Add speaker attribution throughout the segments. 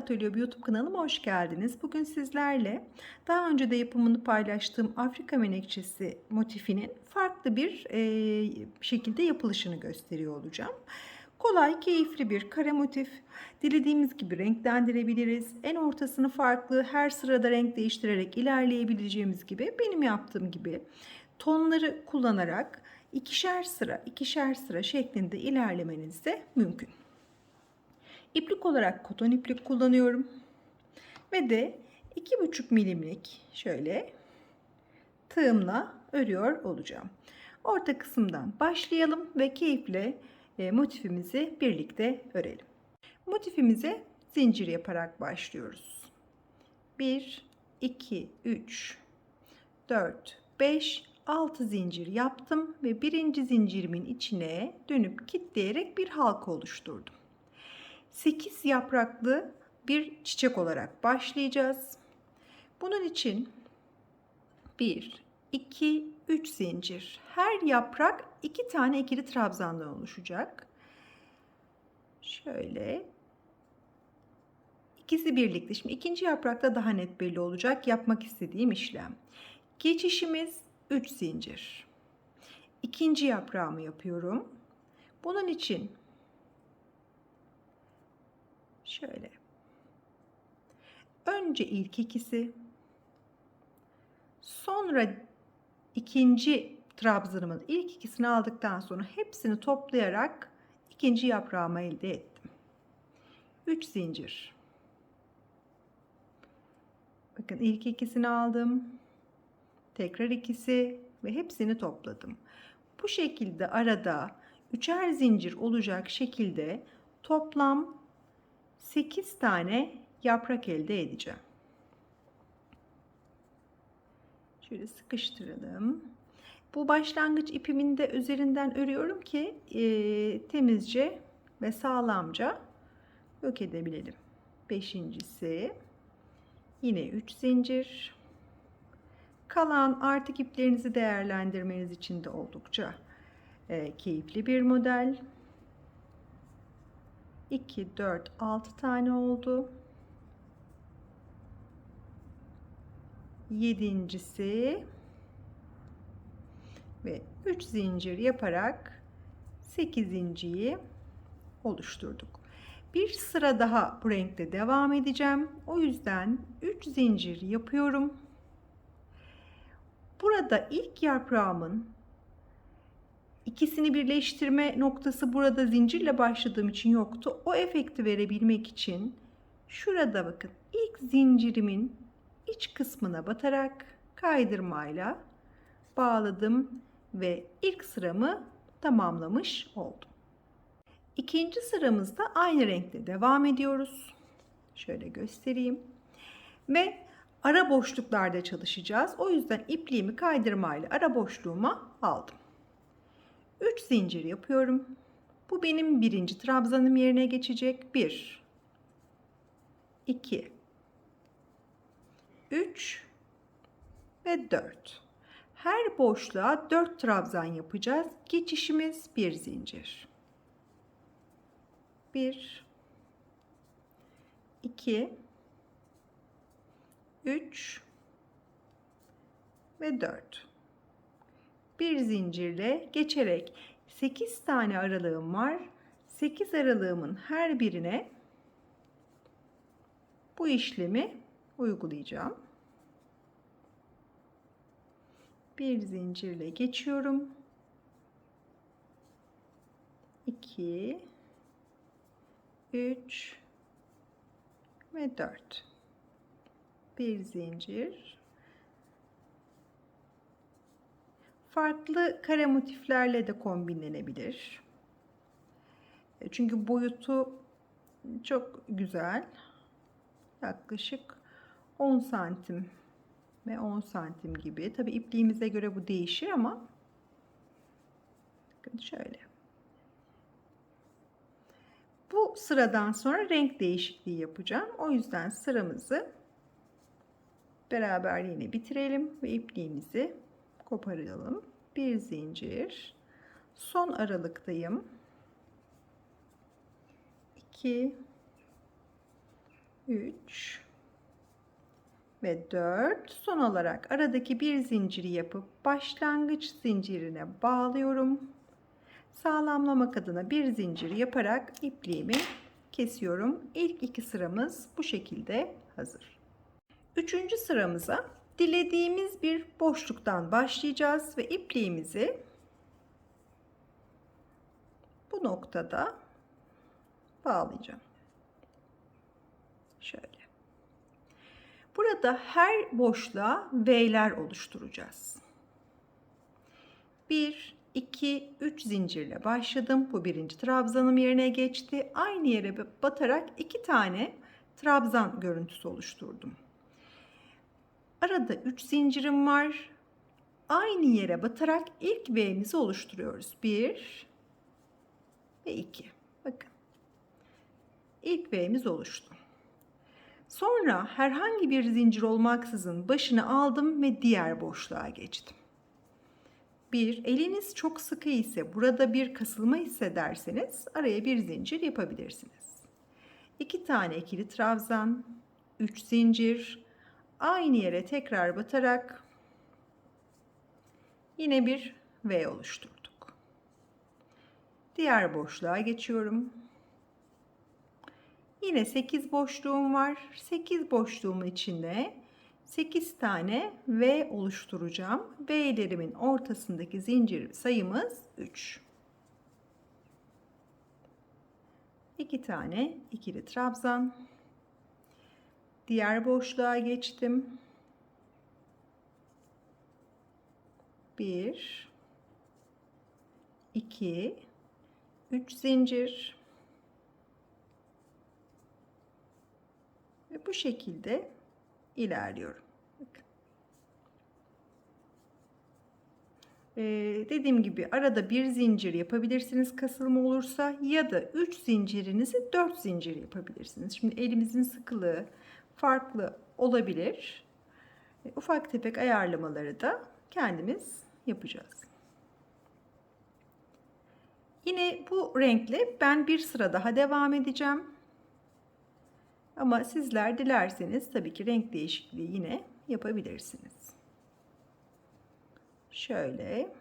Speaker 1: Atölye YouTube kanalıma hoş geldiniz. Bugün sizlerle daha önce de yapımını paylaştığım Afrika menekşesi motifinin farklı bir e, şekilde yapılışını gösteriyor olacağım. Kolay, keyifli bir kare motif. Dilediğimiz gibi renklendirebiliriz. En ortasını farklı, her sırada renk değiştirerek ilerleyebileceğimiz gibi benim yaptığım gibi tonları kullanarak ikişer sıra, ikişer sıra şeklinde ilerlemeniz de mümkün. İplik olarak koton iplik kullanıyorum. Ve de 2,5 milimlik şöyle tığımla örüyor olacağım. Orta kısımdan başlayalım ve keyifle e, motifimizi birlikte örelim. Motifimize zincir yaparak başlıyoruz. 1, 2, 3, 4, 5, 6 zincir yaptım ve birinci zincirimin içine dönüp kitleyerek bir halka oluşturdum. 8 yapraklı bir çiçek olarak başlayacağız. Bunun için 1, 2, 3 zincir. Her yaprak 2 tane ikili trabzandan oluşacak. Şöyle ikisi birlikte. Şimdi ikinci yaprakta daha net belli olacak yapmak istediğim işlem. Geçişimiz 3 zincir. İkinci yaprağımı yapıyorum. Bunun için Şöyle. Önce ilk ikisi, sonra ikinci trabzanımın ilk ikisini aldıktan sonra hepsini toplayarak ikinci yaprağımı elde ettim. 3 zincir. Bakın ilk ikisini aldım. Tekrar ikisi ve hepsini topladım. Bu şekilde arada üçer zincir olacak şekilde toplam 8 tane yaprak elde edeceğim. Şöyle sıkıştıralım. Bu başlangıç ipimin de üzerinden örüyorum ki e, temizce ve sağlamca yok edebilelim. Beşincisi yine 3 zincir. Kalan artık iplerinizi değerlendirmeniz için de oldukça e, keyifli bir model. 2, 4, 6 tane oldu. Yedincisi ve 3 zincir yaparak 8. oluşturduk. Bir sıra daha bu renkte devam edeceğim. O yüzden 3 zincir yapıyorum. Burada ilk yaprağımın İkisini birleştirme noktası burada zincirle başladığım için yoktu. O efekti verebilmek için şurada bakın ilk zincirimin iç kısmına batarak kaydırmayla bağladım ve ilk sıramı tamamlamış oldum. İkinci sıramızda aynı renkte devam ediyoruz. Şöyle göstereyim. Ve ara boşluklarda çalışacağız. O yüzden ipliğimi kaydırmayla ara boşluğuma aldım. 3 zincir yapıyorum. Bu benim birinci trabzanım yerine geçecek. 1 2 3 ve 4. Her boşluğa 4 trabzan yapacağız. Geçişimiz bir zincir. 1 2 3 ve 4 bir zincirle geçerek 8 tane aralığım var. 8 aralığımın her birine bu işlemi uygulayacağım. Bir zincirle geçiyorum. 2 3 ve 4 bir zincir farklı kare motiflerle de kombinlenebilir. E, çünkü boyutu çok güzel. Yaklaşık 10 santim ve 10 santim gibi. Tabi ipliğimize göre bu değişir ama şöyle. Bu sıradan sonra renk değişikliği yapacağım. O yüzden sıramızı beraber yine bitirelim ve ipliğimizi koparalım. Bir zincir. Son aralıktayım. 2 3 ve 4. Son olarak aradaki bir zinciri yapıp başlangıç zincirine bağlıyorum. Sağlamlamak adına bir zincir yaparak ipliğimi kesiyorum. İlk iki sıramız bu şekilde hazır. Üçüncü sıramıza dilediğimiz bir boşluktan başlayacağız ve ipliğimizi bu noktada bağlayacağım. Şöyle. Burada her boşluğa V'ler oluşturacağız. 1, 2, 3 zincirle başladım. Bu birinci trabzanım yerine geçti. Aynı yere batarak iki tane trabzan görüntüsü oluşturdum. Arada 3 zincirim var. Aynı yere batarak ilk V'mizi oluşturuyoruz. 1 ve 2. Bakın. İlk V'miz oluştu. Sonra herhangi bir zincir olmaksızın başını aldım ve diğer boşluğa geçtim. Bir, eliniz çok sıkı ise burada bir kasılma hissederseniz araya bir zincir yapabilirsiniz. İki tane ikili trabzan, üç zincir, aynı yere tekrar batarak yine bir V oluşturduk. Diğer boşluğa geçiyorum. Yine 8 boşluğum var. 8 boşluğumun içinde 8 tane V oluşturacağım. V'lerimin ortasındaki zincir sayımız 3. 2 tane ikili trabzan. Diğer boşluğa geçtim. 1 2 3 zincir ve bu şekilde ilerliyorum. Ee, dediğim gibi arada bir zincir yapabilirsiniz kasılma olursa ya da 3 zincirinizi 4 zincir yapabilirsiniz. Şimdi elimizin sıkılığı farklı olabilir. E, ufak tefek ayarlamaları da kendimiz yapacağız. Yine bu renkle ben bir sıra daha devam edeceğim. Ama sizler dilerseniz tabii ki renk değişikliği yine yapabilirsiniz. Şöyle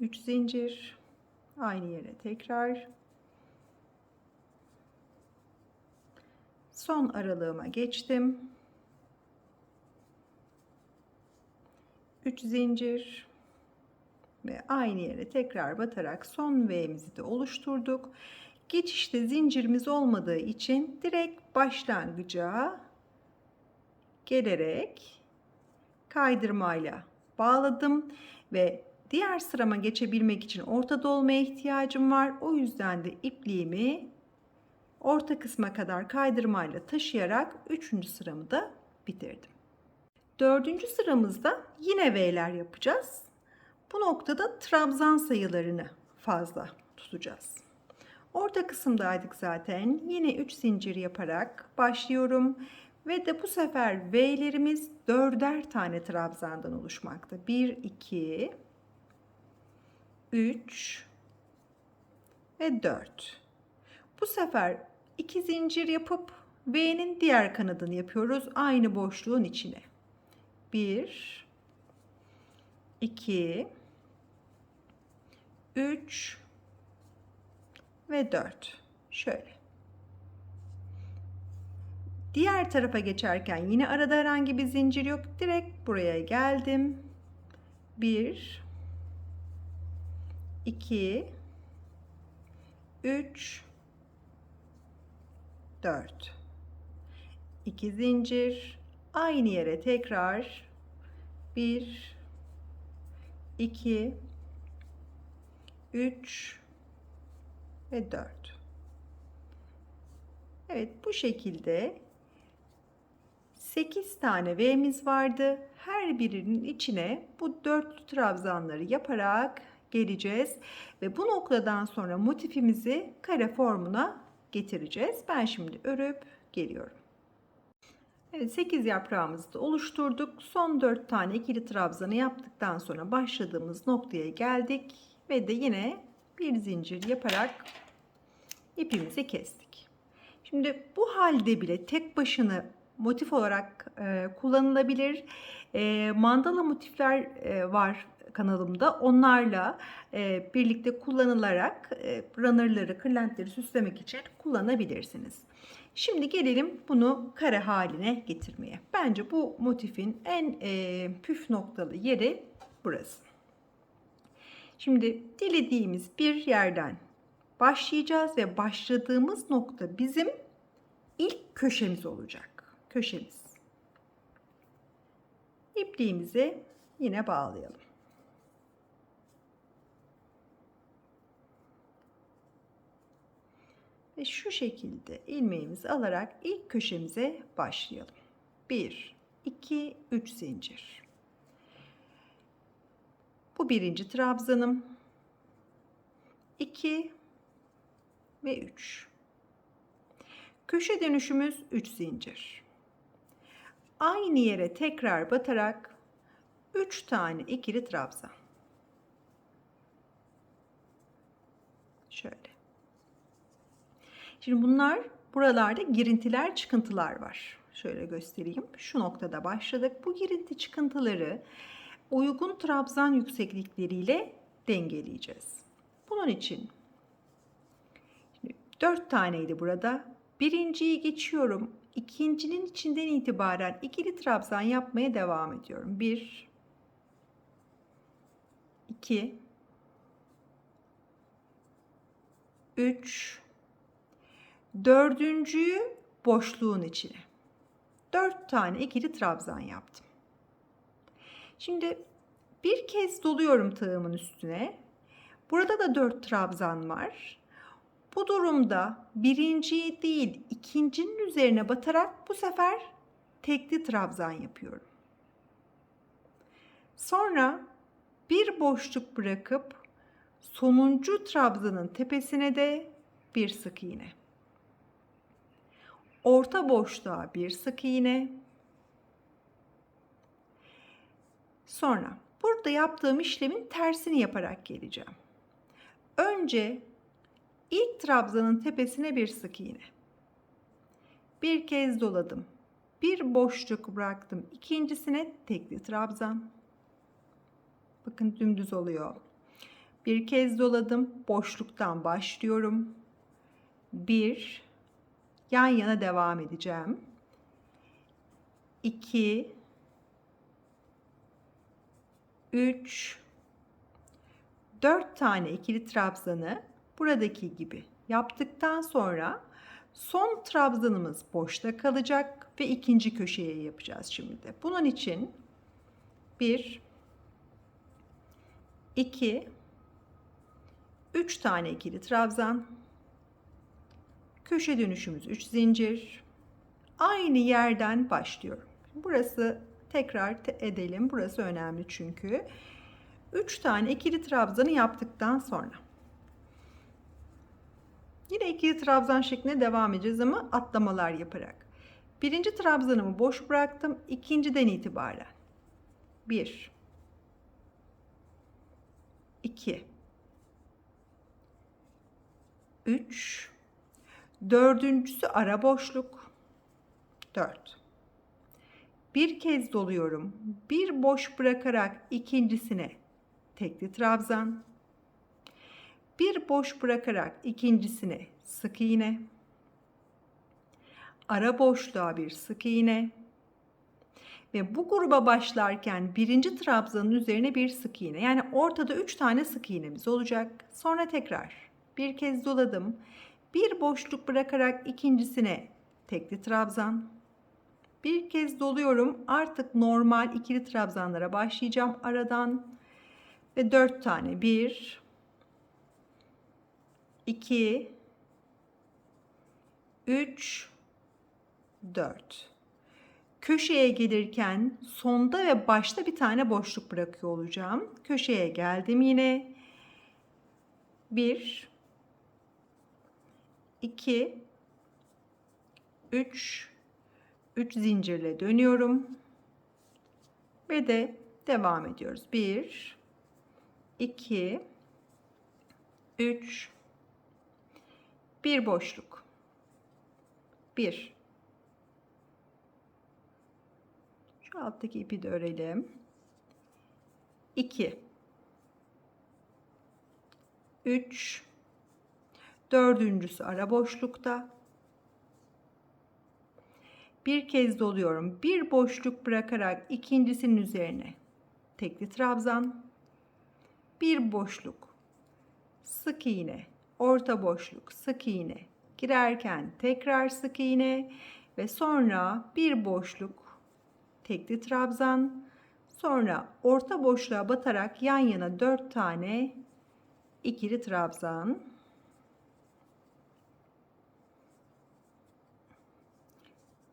Speaker 1: 3 zincir aynı yere tekrar son aralığıma geçtim. 3 zincir ve aynı yere tekrar batarak son V'mizi de oluşturduk. Geçişte zincirimiz olmadığı için direkt başlangıca gelerek kaydırmayla bağladım ve diğer sırama geçebilmek için ortada olmaya ihtiyacım var. O yüzden de ipliğimi orta kısma kadar kaydırmayla taşıyarak 3. sıramı da bitirdim. 4. sıramızda yine V'ler yapacağız. Bu noktada trabzan sayılarını fazla tutacağız. Orta kısımdaydık zaten. Yine 3 zincir yaparak başlıyorum. Ve de bu sefer V'lerimiz dörder tane trabzandan oluşmakta. 1, 2, 3 ve 4. Bu sefer 2 zincir yapıp V'nin diğer kanadını yapıyoruz. Aynı boşluğun içine. 1, 2, 3 ve 4. Şöyle. Diğer tarafa geçerken yine arada herhangi bir zincir yok. Direkt buraya geldim. 1 2 3 4 2 zincir aynı yere tekrar 1 2 3 ve 4. Evet bu şekilde 8 tane V'miz vardı. Her birinin içine bu 4 trabzanları yaparak geleceğiz. Ve bu noktadan sonra motifimizi kare formuna getireceğiz. Ben şimdi örüp geliyorum. Evet 8 yaprağımızı da oluşturduk. Son 4 tane ikili trabzanı yaptıktan sonra başladığımız noktaya geldik. Ve de yine bir zincir yaparak ipimizi kestik. Şimdi bu halde bile tek başına motif olarak e, kullanılabilir. E, mandala motifler e, var kanalımda. Onlarla e, birlikte kullanılarak e, runnerları, kırlentleri süslemek için kullanabilirsiniz. Şimdi gelelim bunu kare haline getirmeye. Bence bu motifin en e, püf noktalı yeri burası. Şimdi dilediğimiz bir yerden başlayacağız ve başladığımız nokta bizim ilk köşemiz olacak. Köşemiz. İpliğimizi yine bağlayalım. Ve şu şekilde ilmeğimizi alarak ilk köşemize başlayalım. 1, 2, 3 zincir. Bu birinci trabzanım. 2 ve 3. Köşe dönüşümüz 3 zincir. Aynı yere tekrar batarak 3 tane ikili trabzan. Şöyle. Şimdi bunlar buralarda girintiler, çıkıntılar var. Şöyle göstereyim. Şu noktada başladık. Bu girinti çıkıntıları uygun trabzan yükseklikleriyle dengeleyeceğiz. Bunun için 4 taneydi burada. Birinciyi geçiyorum. İkincinin içinden itibaren ikili trabzan yapmaya devam ediyorum. 1 2 3 Dördüncüyü boşluğun içine. Dört tane ikili trabzan yaptım. Şimdi bir kez doluyorum tığımın üstüne. Burada da dört trabzan var. Bu durumda birinciyi değil ikincinin üzerine batarak bu sefer tekli trabzan yapıyorum. Sonra bir boşluk bırakıp sonuncu trabzanın tepesine de bir sık iğne. Orta boşluğa bir sık iğne. Sonra burada yaptığım işlemin tersini yaparak geleceğim. Önce ilk trabzanın tepesine bir sık iğne. Bir kez doladım. Bir boşluk bıraktım. İkincisine tekli trabzan. Bakın dümdüz oluyor. Bir kez doladım. Boşluktan başlıyorum. Bir, yan yana devam edeceğim. 2 3 4 tane ikili trabzanı buradaki gibi yaptıktan sonra son trabzanımız boşta kalacak ve ikinci köşeye yapacağız şimdi. Bunun için 1 2 3 tane ikili trabzan Köşe dönüşümüz 3 zincir. Aynı yerden başlıyorum. Burası tekrar edelim. Burası önemli çünkü. 3 tane ikili trabzanı yaptıktan sonra yine ikili trabzan şeklinde devam edeceğiz ama atlamalar yaparak. Birinci trabzanımı boş bıraktım. ikinciden itibaren 1 2 3 Dördüncüsü ara boşluk. Dört. Bir kez doluyorum. Bir boş bırakarak ikincisine tekli trabzan. Bir boş bırakarak ikincisine sık iğne. Ara boşluğa bir sık iğne. Ve bu gruba başlarken birinci trabzanın üzerine bir sık iğne. Yani ortada üç tane sık iğnemiz olacak. Sonra tekrar bir kez doladım bir boşluk bırakarak ikincisine tekli trabzan. Bir kez doluyorum. Artık normal ikili trabzanlara başlayacağım aradan. Ve dört tane. Bir, iki, üç, dört. Köşeye gelirken sonda ve başta bir tane boşluk bırakıyor olacağım. Köşeye geldim yine. Bir, 2 3 3 zincirle dönüyorum. Ve de devam ediyoruz. 1 2 3 bir boşluk. 1 Şu alttaki ipi de örelim. 2 3 Dördüncüsü ara boşlukta. Bir kez doluyorum. Bir boşluk bırakarak ikincisinin üzerine tekli trabzan. Bir boşluk. Sık iğne. Orta boşluk. Sık iğne. Girerken tekrar sık iğne ve sonra bir boşluk tekli trabzan. Sonra orta boşluğa batarak yan yana 4 tane ikili trabzan.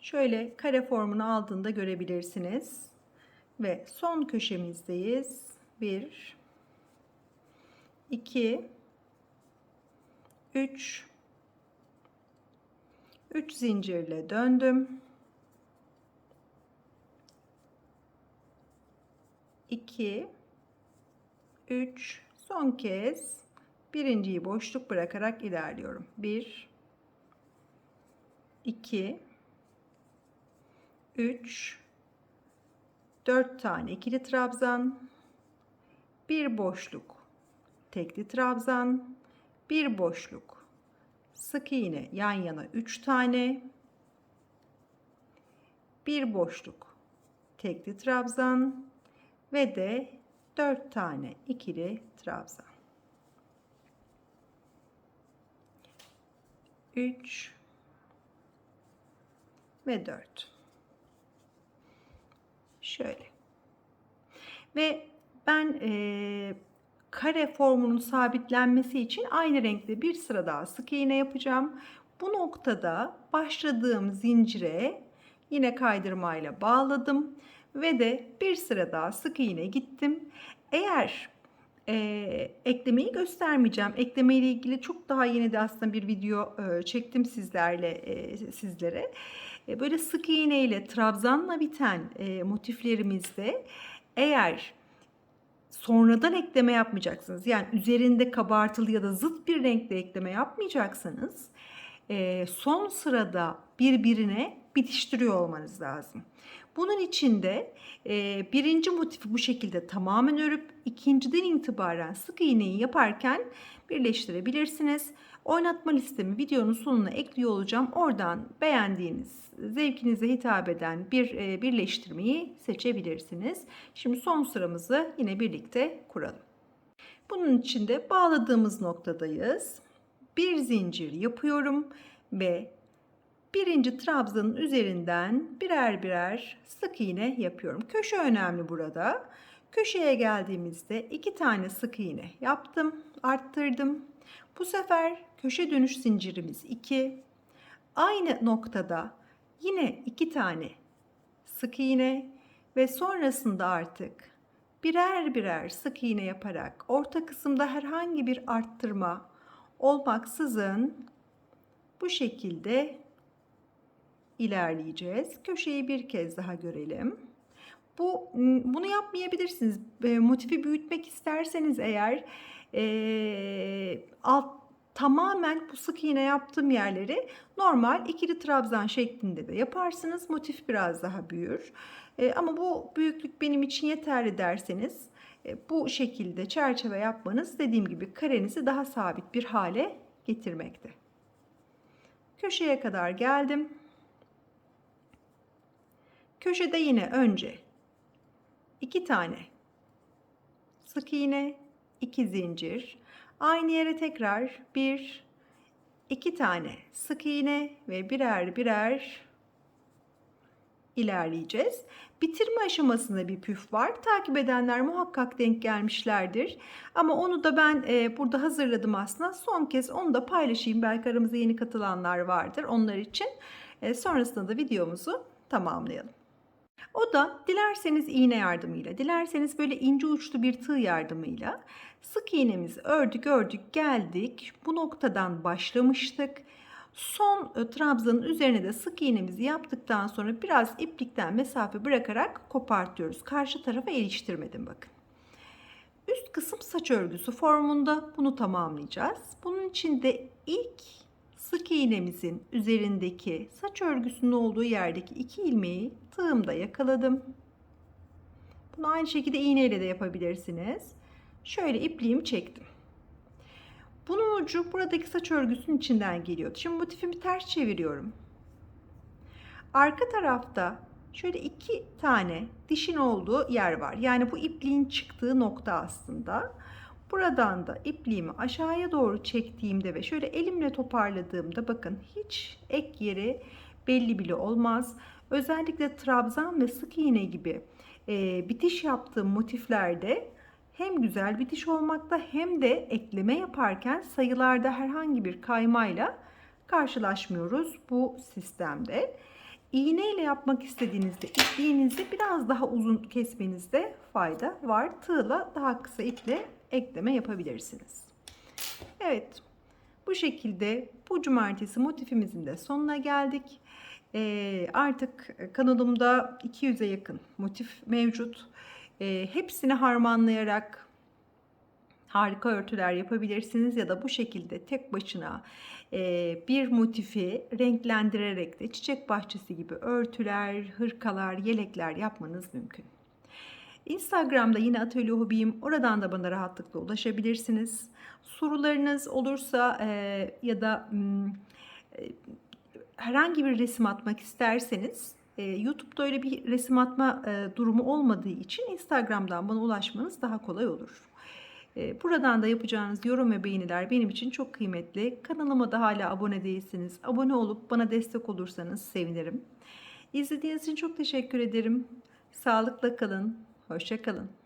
Speaker 1: Şöyle kare formunu aldığında görebilirsiniz. Ve son köşemizdeyiz. 1 2 3 3 zincirle döndüm. 2 3 son kez birinciyi boşluk bırakarak ilerliyorum. 1 2 3 4 tane ikili trabzan, bir boşluk, tekli trabzan, bir boşluk, sık iğne yan yana 3 tane, bir boşluk, tekli trabzan ve de 4 tane ikili trabzan. 3 ve 4. Şöyle. Ve ben e, kare formunun sabitlenmesi için aynı renkte bir sıra daha sık iğne yapacağım. Bu noktada başladığım zincire yine kaydırmayla bağladım ve de bir sıra daha sık iğne gittim. Eğer e, eklemeyi göstermeyeceğim. Ekleme ile ilgili çok daha yeni de aslında bir video e, çektim sizlerle e, sizlere. E, böyle sık iğne ile trabzanla biten e, motiflerimizde eğer sonradan ekleme yapmayacaksınız. Yani üzerinde kabartılı ya da zıt bir renkte ekleme yapmayacaksanız e, son sırada birbirine bitiştiriyor olmanız lazım. Bunun için de e, birinci motifi bu şekilde tamamen örüp ikinciden itibaren sık iğneyi yaparken birleştirebilirsiniz. Oynatma listemi videonun sonuna ekliyor olacağım. Oradan beğendiğiniz, zevkinize hitap eden bir e, birleştirmeyi seçebilirsiniz. Şimdi son sıramızı yine birlikte kuralım. Bunun için de bağladığımız noktadayız. Bir zincir yapıyorum ve birinci trabzanın üzerinden birer birer sık iğne yapıyorum. Köşe önemli burada. Köşeye geldiğimizde iki tane sık iğne yaptım, arttırdım. Bu sefer köşe dönüş zincirimiz 2. Aynı noktada yine iki tane sık iğne ve sonrasında artık birer birer sık iğne yaparak orta kısımda herhangi bir arttırma olmaksızın bu şekilde ilerleyeceğiz. Köşeyi bir kez daha görelim. Bu bunu yapmayabilirsiniz. Motifi büyütmek isterseniz eğer e, alt tamamen bu sık iğne yaptığım yerleri normal ikili trabzan şeklinde de yaparsınız. Motif biraz daha büyür. E, ama bu büyüklük benim için yeterli derseniz e, bu şekilde çerçeve yapmanız dediğim gibi karenizi daha sabit bir hale getirmekte. Köşeye kadar geldim. Köşede yine önce iki tane sık iğne, iki zincir, aynı yere tekrar bir, iki tane sık iğne ve birer birer ilerleyeceğiz. Bitirme aşamasında bir püf var. Takip edenler muhakkak denk gelmişlerdir. Ama onu da ben e, burada hazırladım aslında. Son kez onu da paylaşayım. Belki aramıza yeni katılanlar vardır onlar için. E, sonrasında da videomuzu tamamlayalım. O da dilerseniz iğne yardımıyla, dilerseniz böyle ince uçlu bir tığ yardımıyla sık iğnemizi ördük ördük geldik. Bu noktadan başlamıştık. Son e, trabzanın üzerine de sık iğnemizi yaptıktan sonra biraz iplikten mesafe bırakarak kopartıyoruz. Karşı tarafa iliştirmedim bakın. Üst kısım saç örgüsü formunda bunu tamamlayacağız. Bunun için de ilk sık iğnemizin üzerindeki saç örgüsünün olduğu yerdeki iki ilmeği tığımda yakaladım. Bunu aynı şekilde iğneyle de yapabilirsiniz. Şöyle ipliğimi çektim. Bunun ucu buradaki saç örgüsünün içinden geliyordu. Şimdi motifimi ters çeviriyorum. Arka tarafta şöyle iki tane dişin olduğu yer var. Yani bu ipliğin çıktığı nokta aslında. Buradan da ipliğimi aşağıya doğru çektiğimde ve şöyle elimle toparladığımda bakın hiç ek yeri belli bile olmaz. Özellikle trabzan ve sık iğne gibi e, bitiş yaptığım motiflerde hem güzel bitiş olmakta hem de ekleme yaparken sayılarda herhangi bir kaymayla karşılaşmıyoruz bu sistemde. İğne ile yapmak istediğinizde ipliğinizi biraz daha uzun kesmenizde fayda var. Tığla daha kısa iple ekleme yapabilirsiniz. Evet bu şekilde bu cumartesi motifimizin de sonuna geldik. Ee, artık kanalımda 200'e yakın motif mevcut. Ee, hepsini harmanlayarak harika örtüler yapabilirsiniz ya da bu şekilde tek başına e, bir motifi renklendirerek de çiçek bahçesi gibi örtüler, hırkalar, yelekler yapmanız mümkün. Instagram'da yine Atölye Hobiyim. Oradan da bana rahatlıkla ulaşabilirsiniz. Sorularınız olursa e, ya da e, herhangi bir resim atmak isterseniz e, YouTube'da öyle bir resim atma e, durumu olmadığı için Instagram'dan bana ulaşmanız daha kolay olur. E, buradan da yapacağınız yorum ve beğeniler benim için çok kıymetli. Kanalıma da hala abone değilsiniz. Abone olup bana destek olursanız sevinirim. İzlediğiniz için çok teşekkür ederim. Sağlıkla kalın. Hoşça kalın.